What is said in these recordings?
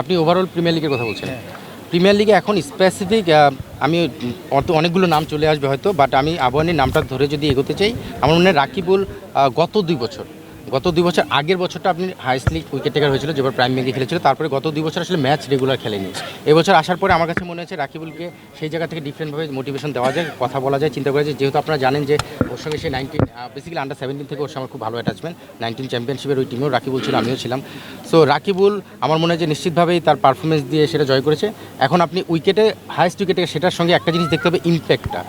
আপনি overall premier লিগের কথা বলছেন প্রিমিয়ার লিগে এখন স্পেসিফিক আমি অত অনেকগুলো নাম চলে আসবে হয়তো বাট আমি আবহানির নামটা ধরে যদি এগোতে চাই আমার মনে হয় রাকিবুল গত দুই বছর। গত দুই বছর আগের বছরটা আপনি হাইস্ট লিগ উইকেট টেকার হয়েছিল, যেবার প্রাইম ব্যাঙ্কে খেলেছিল। তারপরে গত দুই বছর আসলে ম্যাচ রেগুলার খেলেনি। এবছর আসার পরে আমার কাছে মনে হচ্ছে রাকিবুলকে সেই জায়গা থেকে ডিফারেন্টভাবে মোটিভেশন দেওয়া যায়, কথা বলা যায়, চিন্তা করা যায়। যেহেতু আপনারা জানেন যে ওর সঙ্গে সে নাইনটিন বেসিক্যালি আন্ডার সেভেন্টিন থেকে ওর সঙ্গে আমার খুব ভালো অ্যাটাচমেন্ট নাইনটিন চ্যাম্পিয়নশিপের ওই টিমেও রাকিবুল ছিল, আমিও ছিলাম। সো রাকিবুল আমার মনে হয় যে নিশ্চিতভাবেই তার পারফরমেন্স দিয়ে সেটা জয় করেছে। এখন আপনি উইকেটে হাইস্ট উইকেটে সেটার সঙ্গে একটা জিনিস দেখতে হবে ইম্প্যাক্টটা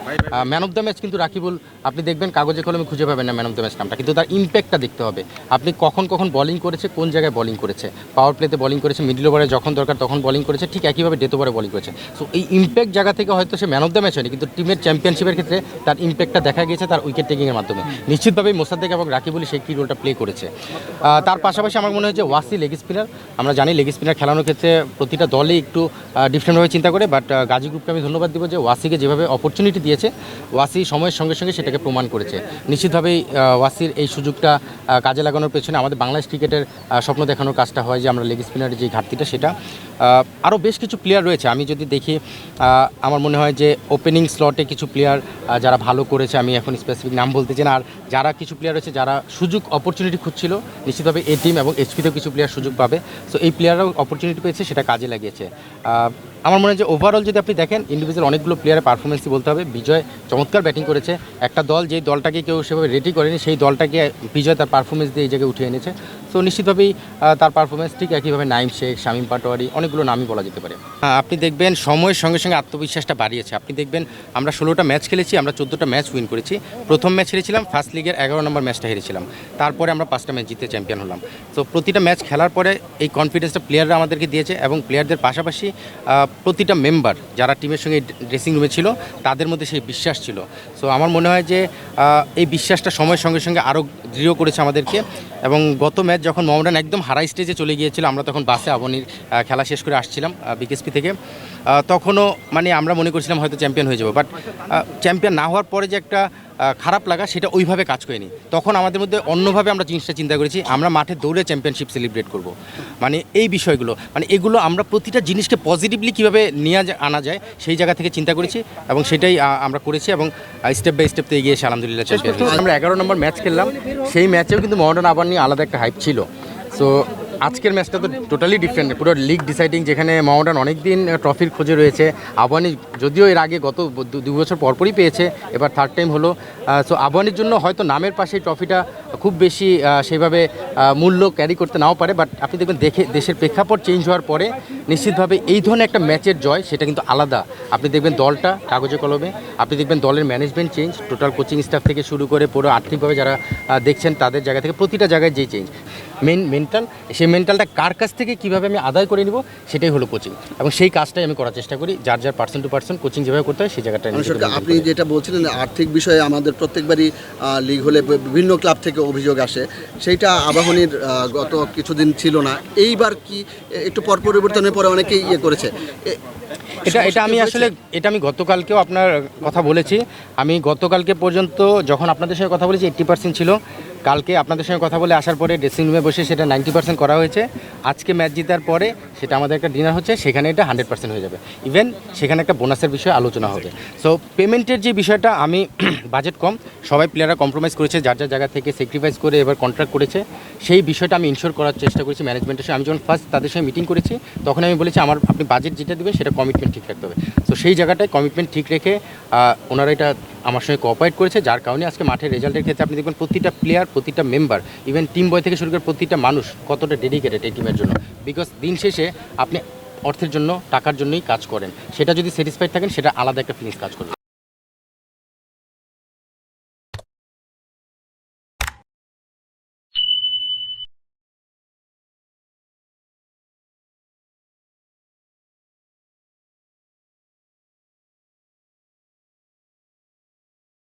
ম্যান অফ দ্য ম্যাচ কিন্তু রাকিবুল, আপনি দেখবেন কাগজে কলমে খুঁজে পাবেন না ম্যান অফ দ্য ম্যাচ নামটা। কিন্তু তার ইম্প্যাক্টটা দেখতে হবে। আপনি কখন কখন বলিং করেছে কোন জায়গায় বলিং করেছে? পাওয়ার প্লেতে বলিং করেছে মিডল ওভারে যখন দরকার তখন বলিং করেছে ঠিক একইভাবে ডেথ ওভারে বলিং করেছে। সো এই ইম্প্যাক্ট জায়গা থেকে হয়তো সে ম্যান অফ দ্য ম্যাচ হয়নি কিন্তু টিমের চ্যাম্পিয়নশিপের ক্ষেত্রে তার ইম্প্যাক্টটা দেখা গিয়েছে তার উইকেট টেকিংয়ের মাধ্যমে। নিশ্চিতভাবেই মোসাদ্দেক এবং রাকিবুল সেই কী রোলটা প্লে করেছে। তার পাশাপাশি আমার মনে হয় যে ওয়াসি লেগ স্পিনার আমরা জানি লেগ স্পিনার খেলানোর ক্ষেত্রে প্রতিটা দলই একটু ডিফারেন্টভাবে চিন্তা করে বাট গাজী গ্রুপকে আমি ধন্যবাদ দিব যে ওয়াসিকে যেভাবে অপরচুনিটি দিয়েছে ওয়াসি সময়ের সঙ্গে সঙ্গে সেটাকে প্রমাণ করেছে। নিশ্চিতভাবেই ওয়াসির এই সুযোগটা আহ, কাজে লাগানোর পেছনে আমাদের বাংলাদেশ ক্রিকেটের স্বপ্ন দেখানোর কাজটা হয় যে আমরা লেগ স্পিনারের যে ঘাটতিটা সেটা আরও বেশ কিছু প্লেয়ার রয়েছে। আমি যদি দেখি আমার মনে হয় যে ওপেনিং স্লটে কিছু প্লেয়ার যারা ভালো করেছে, আমি এখন স্পেসিফিক নাম বলতে চাই না। আর যারা কিছু প্লেয়ার রয়েছে, যারা সুযোগ অপরচুনিটি খুঁজছিল, নিশ্চিতভাবে এই টিম এবং এইচপিতেও কিছু প্লেয়ার সুযোগ পাবে। সো এই প্লেয়াররাও অপরচুনিটি পেয়েছে, সেটা কাজে লাগিয়েছে। আমার মনে হয় যে ওভারঅল যদি আপনি দেখেন ইন্ডিভিজুয়াল অনেকগুলো প্লেয়ারের পারফরমেন্সই বলতে হবে। বিজয় চমৎকার ব্যাটিং করেছে। একটা দল যেই দলটাকে কেউ সেভাবে রেডি করেনি, সেই দলটাকে বিজয় তার পারফরমেন্স দিয়ে এই জায়গায় উঠে এনেছে। সো নিশ্চিতভাবেই তার পারফরমেন্স ঠিক একইভাবে নাইম শেখ, শামীম পাটোয়ারি, অনেকগুলো নামই বলা যেতে পারে। আপনি দেখবেন সময়ের সঙ্গে সঙ্গে আত্মবিশ্বাসটা বাড়িয়েছে। আপনি দেখবেন আমরা ষোলোটা ম্যাচ খেলেছি, আমরা চোদ্দোটা ম্যাচ উইন করেছি। প্রথম ম্যাচ হেরেছিলাম ফার্স্ট লিগের এগারো নম্বর ম্যাচটা হেরেছিলাম। তারপরে আমরা পাঁচটা ম্যাচ জিতে চ্যাম্পিয়ন হলাম। তো প্রতিটা ম্যাচ খেলার পরে এই কনফিডেন্সটা প্লেয়াররা আমাদেরকে দিয়েছে এবং প্লেয়ারদের পাশাপাশি প্রতিটা মেম্বার যারা টিমের সঙ্গে ড্রেসিং রুমে ছিল, তাদের মধ্যে সেই বিশ্বাস ছিল। সো আমার মনে হয় যে এই বিশ্বাসটা সময়ের সঙ্গে সঙ্গে আরও দৃঢ় করেছে আমাদেরকে। এবং গত ম্যাচ যখন মোহামডান একদম হারাই স্টেজে চলে গিয়েছিল, আমরা তখন বাসে আবনির খেলা শেষ করে আসছিলাম বিকেএসপি থেকে। তখনও মানে আমরা মনে করছিলাম হয়তো চ্যাম্পিয়ন হয়ে যাব বাট চ্যাম্পিয়ন না হওয়ার পরে যে একটা খারাপ লাগা সেটা ওইভাবে কাজ করেনি। তখন আমাদের মধ্যে অন্যভাবে আমরা জিনিসটা চিন্তা করেছি আমরা মাঠে দৌড়ে চ্যাম্পিয়নশিপ সেলিব্রেট করব। মানে এই বিষয়গুলো মানে এগুলো আমরা প্রতিটা জিনিসকে পজিটিভলি কীভাবে নিয়ে আনা যায় সেই জায়গা থেকে চিন্তা করেছি এবং সেটাই আমরা করেছি এবং স্টেপ বাই স্টেপ তো এগিয়ে এসে আলহামদুলিল্লাহ চ্যাম্পিয়ন আমরা এগারো নম্বর ম্যাচ খেললাম সেই ম্যাচেও কিন্তু মহাডান আবার নিয়ে আলাদা একটা হাইপ ছিল। সো আজকের ম্যাচটা তো টোটালি ডিফারেন্ট পুরো লিগ ডিসাইডিং যেখানে মহামডান অনেক দিন ট্রফির খোঁজে রয়েছে। আবানি যদিও এর আগে গত দু- বছর পরপরই পেয়েছে এবার থার্ড টাইম হলো। সো আবানির জন্য হয়তো নামের পাশে ট্রফিটা খুব বেশি আহ, সেইভাবে মূল্য ক্যারি করতে নাও পারে বাট আপনি দেখবেন দেখে দেশের প্রেক্ষাপট চেঞ্জ হওয়ার পরে নিশ্চিতভাবে এই ধরনের একটা ম্যাচের জয় সেটা কিন্তু আলাদা। আপনি দেখবেন দলটা কাগজে কলমে আপনি দেখবেন দলের management change total coaching staff থেকে শুরু করে পুরো আর্থিকভাবে যারা দেখছেন তাদের জায়গা থেকে প্রতিটা জায়গায় যে চেঞ্জ মেন মেন্টাল সেই মেন্টালটা কার কাছ থেকে কীভাবে আমি আদায় করে নিব সেটাই হলো কোচিং এবং সেই কাজটাই আমি করার চেষ্টা করি যার যার পার্সন টু পার্সেন্ট কোচিং যেভাবে করতে হয় সেই জায়গাটা আপনি যেটা বলছিলেন আর্থিক বিষয়ে আমাদের প্রত্যেকবারই লিগ হলে বিভিন্ন ক্লাব থেকে অভিযোগ আসে। সেইটা আবাহনীর গত কিছুদিন ছিল না। এইবার কি একটু পর পরিবর্তনের পরে অনেকেই ইয়ে করেছে। এটা এটা আমি আসলে এটা আমি গতকালকেও আপনার কথা বলেছি। আমি গতকালকে পর্যন্ত যখন আপনাদের সঙ্গে কথা বলেছি এইট্টি পার্সেন্ট ছিল। কালকে আপনাদের সঙ্গে কথা বলে আসার পরে ড্রেসিং রুমে বসে সেটা নাইনটি পার্সেন্ট করা হয়েছে। আজকে ম্যাচ জিতার পরে সেটা আমাদের একটা ডিনার হচ্ছে সেখানে এটা হান্ড্রেড পার্সেন্ট হয়ে যাবে। ইভেন সেখানে একটা বোনাসের বিষয়ে আলোচনা হবে। সো পেমেন্টের যে বিষয়টা আমি বাজেট কম। সবাই প্লেয়াররা কম্প্রোমাইজ করেছে যার যার জায়গা থেকে স্যাক্রিফাইস করে এবার কন্ট্রাক্ট করেছে। সেই বিষয়টা আমি ইনশোর করার চেষ্টা করেছি ম্যানেজমেন্টের সঙ্গে। আমি যখন ফার্স্ট তাদের সঙ্গে মিটিং করেছি তখন আমি বলেছি আমার আপনি বাজেট যেটা দেবেন সেটা কমিটমেন্ট ঠিক রাখতে হবে। তো সেই জায়গাটায় কমিটমেন্ট ঠিক রেখে ওনারা এটা আমার সঙ্গে কোঅপারেট করেছে, যার কারণে আজকে মাঠের রেজাল্টের ক্ষেত্রে আপনি দেখবেন প্রতিটা প্লেয়ার প্রতিটা মেম্বার ইভেন টিম বয় থেকে শুরু করে প্রতিটা মানুষ কতটা ডেডিকেটেড এই টিমের জন্য। বিকজ দিন শেষে আপনি অর্থের জন্য, টাকার জন্যই কাজ করেন। সেটা যদি স্যাটিসফাইড থাকেন, সেটা আলাদা একটা ফিলিংস কাজ করবে।